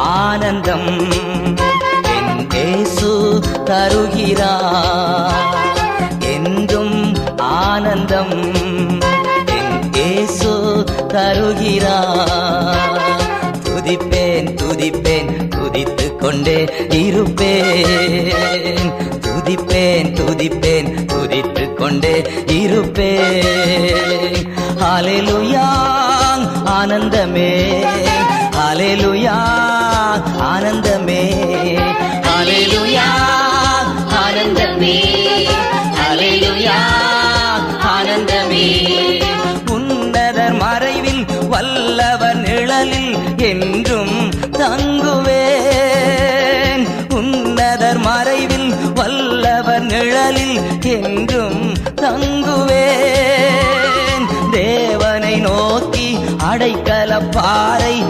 ஆனந்தம் என் இயேசு தருகிறார். என்றும் ஆனந்தம் என் இயேசு தருகிறார். துதிப்பேன் துதிப்பேன் துதித்து கொண்டே இருப்பேன். துதிப்பேன் துதிப்பேன் துதித்து கொண்டே இருப்பேன். ஹalleluya ஆனந்தமே. ஹalleluya ஆனந்தமே. உன்னதர் மறைவில் வல்லவர் நிழலில் என்றும் தங்குவேன். உன்னதர் மறைவில் வல்லவர் நிழலில் என்றும் தங்குவேன். தேவனை நோக்கி அடைக்கல பாறை